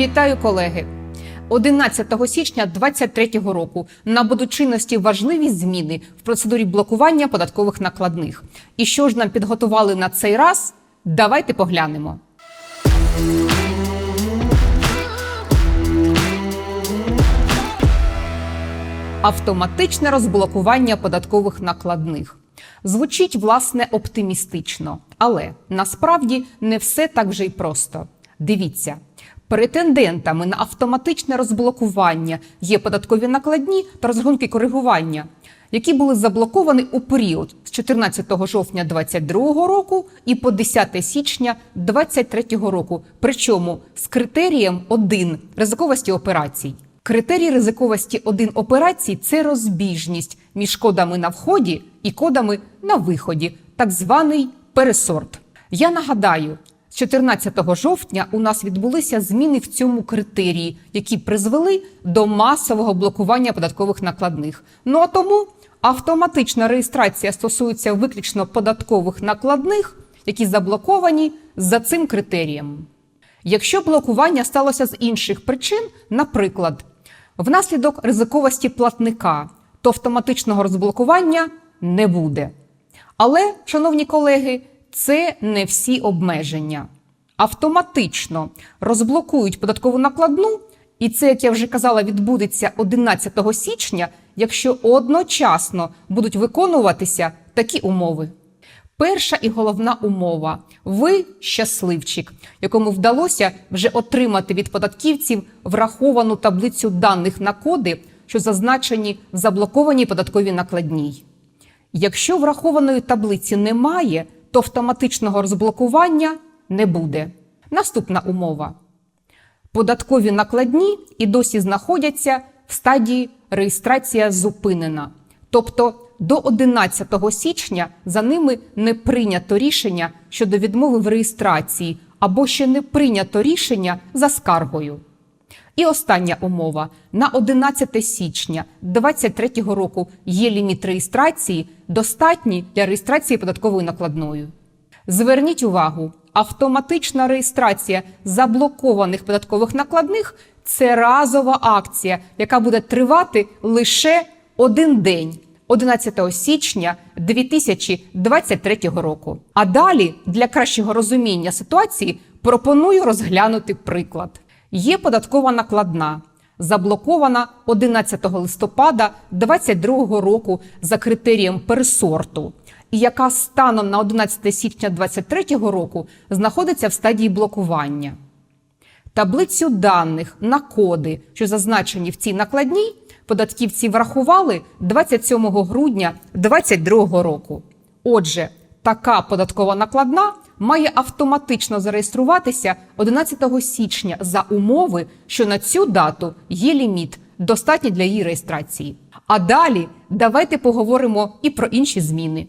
Вітаю, колеги! 11 січня 2023 року набудуть чинності важливі зміни в процедурі блокування податкових накладних. І що ж нам підготували на цей раз? Давайте поглянемо. Автоматичне розблокування податкових накладних. Звучить власне оптимістично, але насправді не все так вже й просто. Дивіться, претендентами на автоматичне розблокування є податкові накладні та розрахунки коригування, які були заблоковані у період з 14 жовтня 2022 року і по 10 січня 2023 року. Причому з критерієм 1 ризиковості операцій. Критерій ризиковості 1 операцій це розбіжність між кодами на вході і кодами на виході, так званий пересорт. Я нагадаю, 14 жовтня у нас відбулися зміни в цьому критерії, які призвели до масового блокування податкових накладних. Ну а тому автоматична реєстрація стосується виключно податкових накладних, які заблоковані за цим критерієм. Якщо блокування сталося з інших причин, наприклад, внаслідок ризиковості платника, то автоматичного розблокування не буде. Але, шановні колеги, це не всі обмеження. Автоматично розблокують податкову накладну, і це, як я вже казала, відбудеться 11 січня, якщо одночасно будуть виконуватися такі умови. Перша і головна умова ви щасливчик, якому вдалося вже отримати від податківців враховану таблицю даних на коди, що зазначені в заблокованій податковій накладній. Якщо врахованої таблиці немає, то автоматичного розблокування не буде. Наступна умова. Податкові накладні і досі знаходяться в стадії реєстрація зупинена. Тобто до 11 січня за ними не прийнято рішення щодо відмови в реєстрації або ще не прийнято рішення за скаргою. І остання умова на 11 січня 2023 року є ліміт реєстрації, достатній для реєстрації податковою накладною. Зверніть увагу, автоматична реєстрація заблокованих податкових накладних це разова акція, яка буде тривати лише один день. 11 січня 2023 року. А далі для кращого розуміння ситуації пропоную розглянути приклад. Є податкова накладна, заблокована 11 листопада 2022 року за критерієм пересорту, і яка станом на 11 січня 2023 року знаходиться в стадії блокування. Таблицю даних на коди, що зазначені в цій накладній, податківці врахували 27 грудня 2022 року. Отже, така податкова накладна має автоматично зареєструватися 11 січня за умови, що на цю дату є ліміт, достатній для її реєстрації. А далі давайте поговоримо і про інші зміни.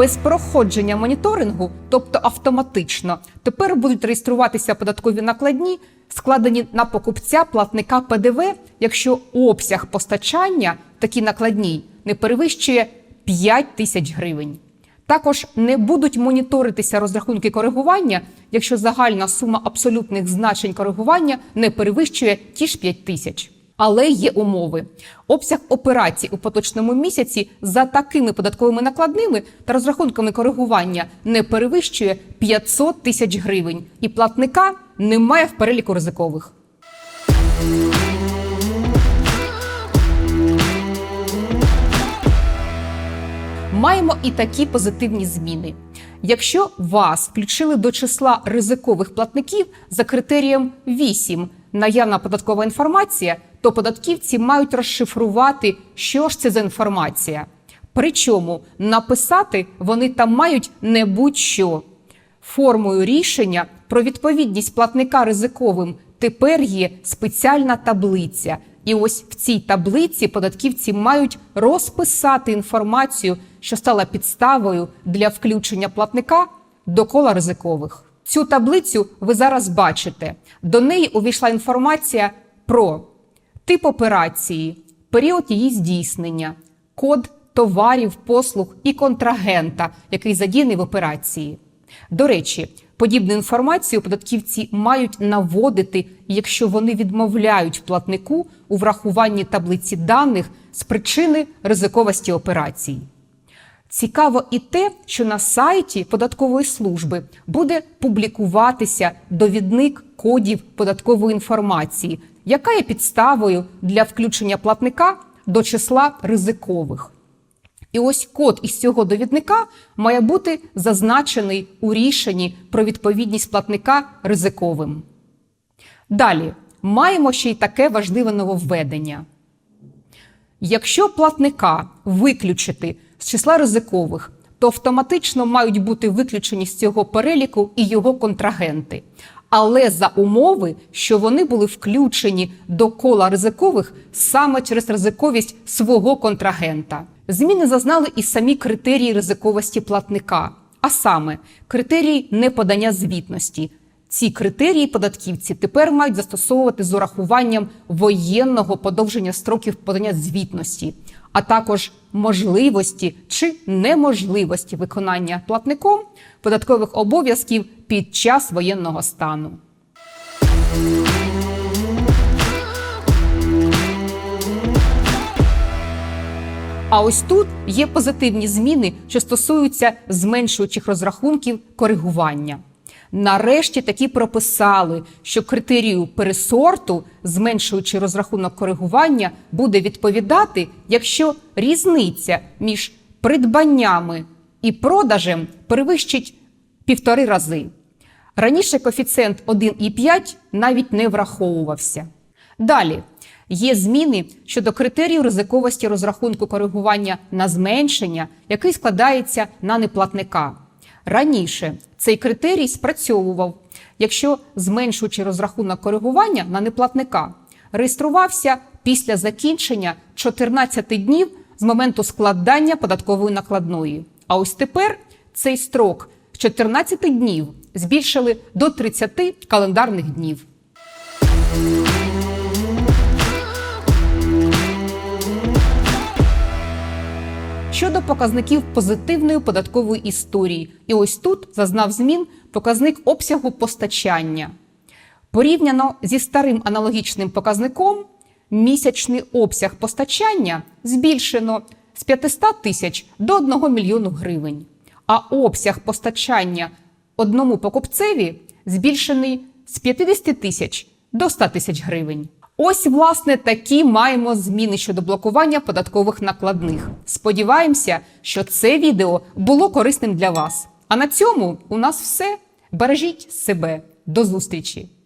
Без проходження моніторингу, тобто автоматично, тепер будуть реєструватися податкові накладні, складені на покупця платника ПДВ, якщо обсяг постачання такій накладній не перевищує 5 тисяч гривень. Також не будуть моніторитися розрахунки коригування, якщо загальна сума абсолютних значень коригування не перевищує ті ж 5 тисяч. Але є умови. Обсяг операцій у поточному місяці за такими податковими накладними та розрахунками коригування не перевищує 500 тисяч гривень, і платника немає в переліку ризикових. Маємо і такі позитивні зміни. Якщо вас включили до числа ризикових платників за критерієм 8 наявна податкова інформація, то податківці мають розшифрувати, що ж це за інформація. Причому написати вони там мають не будь-що. Формою рішення про відповідність платника ризиковим тепер є спеціальна таблиця. І ось в цій таблиці податківці мають розписати інформацію, що стала підставою для включення платника до кола ризикових. Цю таблицю ви зараз бачите. До неї увійшла інформація про тип операції, період її здійснення, код товарів, послуг і контрагента, який задіяний в операції. До речі, подібну інформацію податківці мають наводити, якщо вони відмовляють платнику у врахуванні таблиці даних з причини ризиковості операцій. Цікаво і те, що на сайті податкової служби буде публікуватися довідник кодів податкової інформації, яка є підставою для включення платника до числа ризикових. І ось код із цього довідника має бути зазначений у рішенні про відповідність платника ризиковим. Далі маємо ще й таке важливе нововведення. Якщо платника виключити з числа ризикових, то автоматично мають бути виключені з цього переліку і його контрагенти. Але за умови, що вони були включені до кола ризикових саме через ризиковість свого контрагента. Зміни зазнали і самі критерії ризиковості платника, а саме критерії неподання звітності. Ці критерії податківці тепер мають застосовувати з урахуванням воєнного подовження строків подання звітності, а також можливості чи неможливості виконання платником податкових обов'язків під час воєнного стану. А ось тут є позитивні зміни, що стосуються зменшуючих розрахунків коригування. Нарешті такі прописали, що критерію пересорту, зменшуючи розрахунок коригування, буде відповідати, якщо різниця між придбаннями і продажем перевищить півтори рази. Раніше коефіцієнт 1,5 навіть не враховувався. Далі є зміни щодо критерію ризиковості розрахунку коригування на зменшення, який складається на неплатника. Раніше цей критерій спрацьовував, якщо зменшуючи розрахунок коригування на неплатника реєструвався після закінчення 14 днів з моменту складання податкової накладної. А ось тепер цей строк з 14 днів збільшили до 30 календарних днів. Щодо показників позитивної податкової історії, і ось тут зазнав змін показник обсягу постачання. Порівняно зі старим аналогічним показником, місячний обсяг постачання збільшено з 500 тисяч до 1 мільйону гривень, а обсяг постачання одному покупцеві збільшений з 50 тисяч до 100 тисяч гривень. Ось, власне, такі маємо зміни щодо блокування податкових накладних. Сподіваємося, що це відео було корисним для вас. А на цьому у нас все. Бережіть себе. До зустрічі!